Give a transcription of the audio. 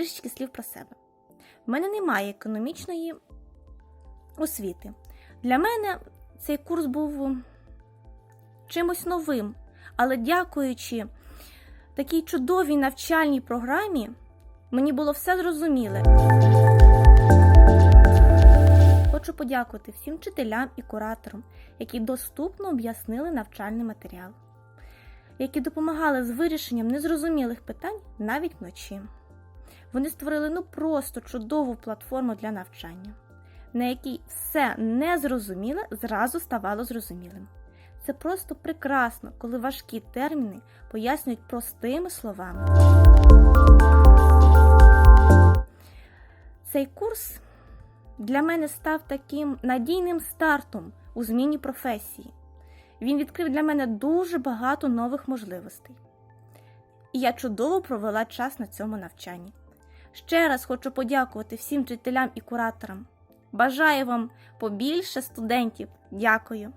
слів про себе. В мене немає економічної освіти. Для мене цей курс був чимось новим, але дякуючи такій чудовій навчальній програмі, мені було все зрозуміле. Хочу подякувати всім вчителям і кураторам, які доступно об'яснили навчальний матеріал, які допомагали з вирішенням незрозумілих питань навіть вночі. Вони створили ну просто чудову платформу для навчання, на якій все незрозуміле зразу ставало зрозумілим. Це просто прекрасно, коли важкі терміни пояснюють простими словами. Цей курс для мене став таким надійним стартом у зміні професії. Він відкрив для мене дуже багато нових можливостей. І я чудово провела час на цьому навчанні. Ще раз хочу подякувати всім вчителям і кураторам. Бажаю вам побільше студентів. Дякую!